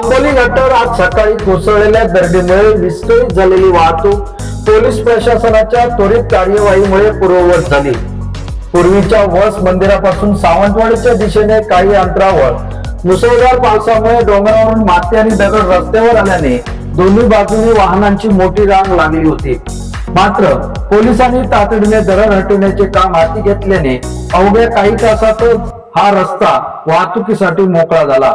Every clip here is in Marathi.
आंबोली घाटावर आज सकाळी कोसळलेल्या गर्दीमुळे विस्कळीत झालेली वाहतूक पोलीस प्रशासनाच्या त्वरित कार्यवाहीमुळे पूर्ववत झाली. पूर्वीच्या वस मंदिरापासून सावंतवाडीच्या दिशेने काही अंतरावर मुसळधार पावसामुळे डोंगरावरून माती आणि दगड रस्त्यावर आल्याने दोन्ही बाजूने वाहनांची मोठी रांग लागली होती. मात्र पोलिसांनी तातडीने दरड हटवण्याचे काम हाती घेतल्याने अवघ्या काही तासातच हा रस्ता वाहतुकीसाठी मोकळा झाला.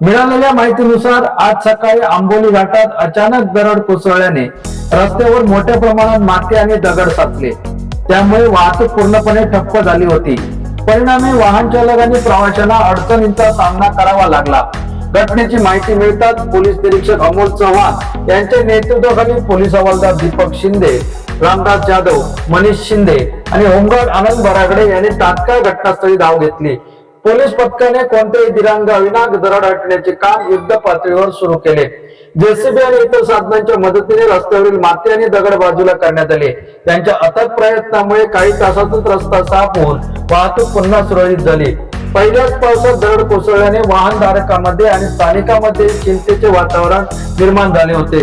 मिळालेल्या माहितीनुसार आज सकाळी आंबोली घाटात अचानक दरड कोसळल्याने रस्त्यावर मोठ्या प्रमाणात माती आणि दगड साचले. त्यामुळे वाहतूक पूर्णपणे ठप्प झाली होती. परिणामी वाहन चालक आणि प्रवाशांना अडचणींचा सामना करावा लागला. घटनेची माहिती मिळताच पोलीस निरीक्षक अमोल चव्हाण यांच्या नेतृत्वाखाली पोलीस हवालदार दीपक शिंदे रामदास जाधव मनीष शिंदे आणि होमगार्ड आनंद बरागडे यांनी तात्काळ घटनास्थळी धाव घेतली. पोलीस पथकाने कोणत्याही दिरांगाविना दरड हटण्याचे काम युद्ध पातळीवर सुरू केले. जेसीबी आणि इतर साधनांच्या मदतीने रस्त्यावरील माती आणि दगड बाजूला करण्यात आले. त्यांच्या अथक प्रयत्नामुळे काही तासातच रस्ता साफ होऊन वाहतूक पुन्हा सुरळीत झाली. पहिल्याच पावसात दरड कोसळल्याने वाहनधारकांमध्ये आणि स्थानिकांमध्ये चिंतेचे वातावरण निर्माण झाले होते.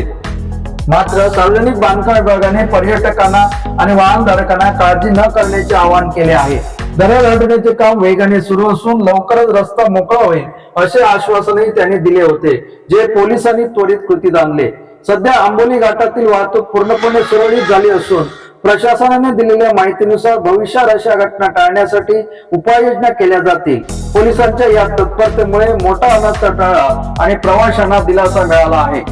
मात्र सार्वजनिक बांधकाम विभागाने पर्यटकांना आणि वाहनधारकांना काळजी न करण्याचे आवाहन केले आहे. दरड हटण्याचे काम वेगाने सुरू असून लवकरच रस्ता मोकळा होईल असे आश्वासनही त्यांनी दिले होते जे पोलिसांनी त्वरित कृतीत आणले सध्या आंबोली घाटातील वाहतूक पूर्णपणे सुरळीत झाली असून प्रशासनाने दिलेल्या माहितीनुसार भविष्यात अशा घटना टाळण्यासाठी उपाययोजना केल्या जातील. पोलिसांच्या या तत्परतेमुळे मोठा अनर्थ टळला आणि प्रवाशांना दिलासा मिळाला आहे.